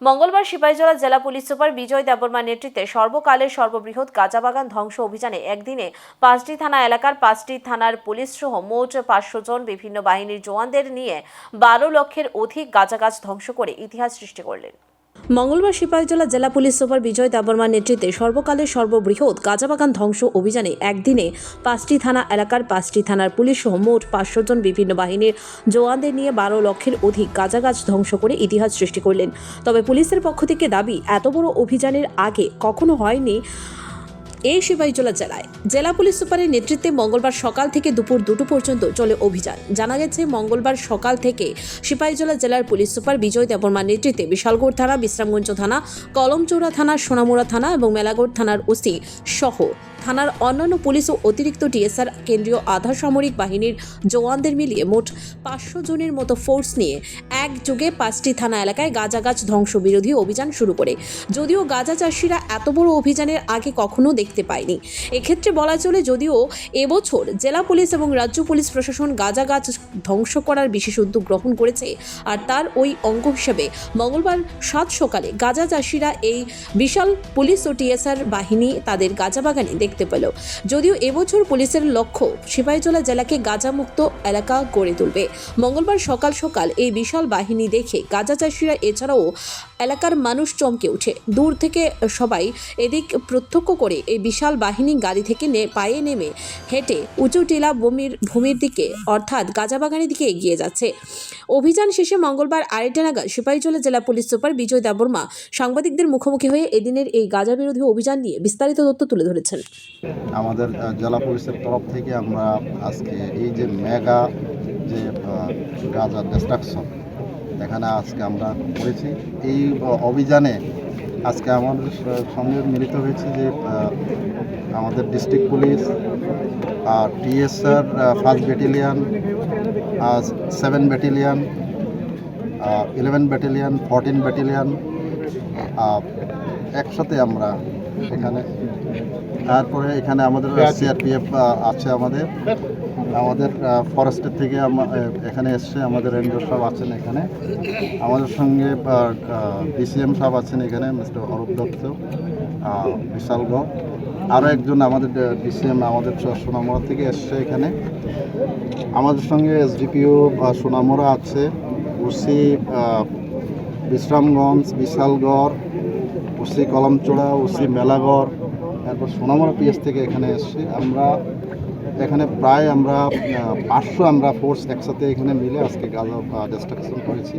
মঙ্গলবার সিপাহীজলা জেলা police super বিজয় দেববর্মার নেতৃত্বে সর্বকালের সর্ববৃহৎ গাঁজাবাগান ধ্বংস অভিযানে একদিনে পাঁচটি থানা এলাকার পাঁচটি থানার পুলিশ সহ মোট পাঁচশো জন বিভিন্ন বাহিনীর জওয়ানদের নিয়ে বারো লক্ষের অধিক গাঁজা গাছ ধ্বংস করে ইতিহাস সৃষ্টি করলেন। মঙ্গলবার সিপাহীজলা জেলা পুলিশ সুপার বিজয় দেববর্মার নেতৃত্বে সর্বকালের সর্ববৃহৎ গাঁজাবাগান ধ্বংস অভিযানে একদিনে পাঁচটি থানা এলাকার পাঁচটি থানার পুলিশ সহ মোট পাঁচশো জন বিভিন্ন বাহিনীর জওয়ানদের নিয়ে বারো লক্ষের অধিক গাঁজা গাছ ধ্বংস করে ইতিহাস সৃষ্টি করলেন। তবে পুলিশের পক্ষ থেকে দাবি, এত বড় অভিযানের আগে কখনো হয়নি এই সিপাহীজলা জেলায়। জেলা পুলিশ সুপারের নেতৃত্বে মঙ্গলবার সকাল থেকে দুপুর দুটো পর্যন্ত চলে অভিযান। জানা গেছে, মঙ্গলবার সকাল থেকে সিপাহীজলা জেলার পুলিশ সুপার বিজয় দেববর্মার নেতৃত্বে বিশালগড় থানা, বিশ্রামগঞ্জ থানা, কলমচৌড়া থানা, সোনামুড়া থানা এবং মেলাগড় থানার ওসি সহ থানার অন্যান্য পুলিশ ও অতিরিক্ত টিএসআর কেন্দ্রীয় আধা সামরিক বাহিনীর জওয়ানদের মিলিয়ে মোট পাঁচশো জনের মতো ফোর্স নিয়ে একযোগে পাঁচটি থানা এলাকায় গাঁজা গাছ ধ্বংস বিরোধী অভিযান শুরু করে। যদিও গাঁজা চাষিরা এত বড় অভিযানের আগে কখনো দেখতে পায়নি। এক্ষেত্রে বলা চলে যদিও এবছর জেলা পুলিশ এবং রাজ্য পুলিশ প্রশাসন গাঁজা গাছ ধ্বংস করার বিশেষ উদ্যোগ গ্রহণ করেছে আর তার ওই অঙ্গ হিসেবে মঙ্গলবার সাত সকালে গাঁজা চাষিরা এই বিশাল পুলিশ ও টিএসআর বাহিনী তাদের গাঁজা বাগানে দেখতে পেল। যদিও এবছর পুলিশের লক্ষ্য সিপাহীজলা জেলাকে গাঁজামুক্ত এলাকা গড়ে তুলবে। মঙ্গলবার সকাল সকাল এই বিশাল বাহিনী দেখে গাঁজা চাষিরা এছাড়াও এলাকার মানুষ চমকে উঠে দূর থেকে সবাই এদিক প্রত্যক্ষ করে এই বিশাল বাহিনী গাড়ি থেকে পায়ে নেমে হেঁটে উঁচু টিলা ভূমির ভূমির দিকে, অর্থাৎ গাঁজাবাগানের দিকে এগিয়ে যাচ্ছে। অভিযান শেষে মঙ্গলবার আড়াইটা নাগাদ সিপাহীজলা জেলা পুলিশ সুপার বিজয় দেববর্মা সাংবাদিকদের মুখোমুখি হয়ে এদিনের এই গাঁজা বিরোধী অভিযান নিয়ে বিস্তারিত তথ্য তুলে ধরেছেন। আমাদের জেলা পুলিশের তরফ থেকে আমরা আজকে এই যে মেগা যে গাঁজা ডিস্ট্রাকশন এখানে আজকে আমরা করেছি। এই অভিযানে আজকে আমাদের সঙ্গে মিলিত হয়েছে যে আমাদের ডিস্ট্রিক্ট পুলিশ আর টিএসআর ফার্স্ট ব্যাটালিয়ান আর seven battalion eleven battalion fourteen battalion একসাথে আমরা এখানে। তারপরে এখানে আমাদের সিআরপিএফ আছে আমাদের। আমাদের ফরেস্টের থেকে এখানে এসছে, আমাদের রেঞ্জার সব আছেন এখানে। আমাদের সঙ্গে ডিসিএম সাহেব আছেন এখানে, মিস্টার অরূপ দত্ত বিশালগড় আরও একজন আমাদের ডিসিএম আমাদের সোনামুড়া থেকে এসছে এখানে। আমাদের সঙ্গে এসডিপিও সোনামুড়া আছে, OC Bishramganj, Bishalgarh OC Kalamchaura OC Melaghar তারপর সোনামড়া পিএস থেকে এখানে এসছি। আমরা এখানে প্রায় আমরা পাঁচশো আমরা ফোর্স একসাথে এখানে মিলে আজকে গাজা ডিস্ট্রাকশন করেছি।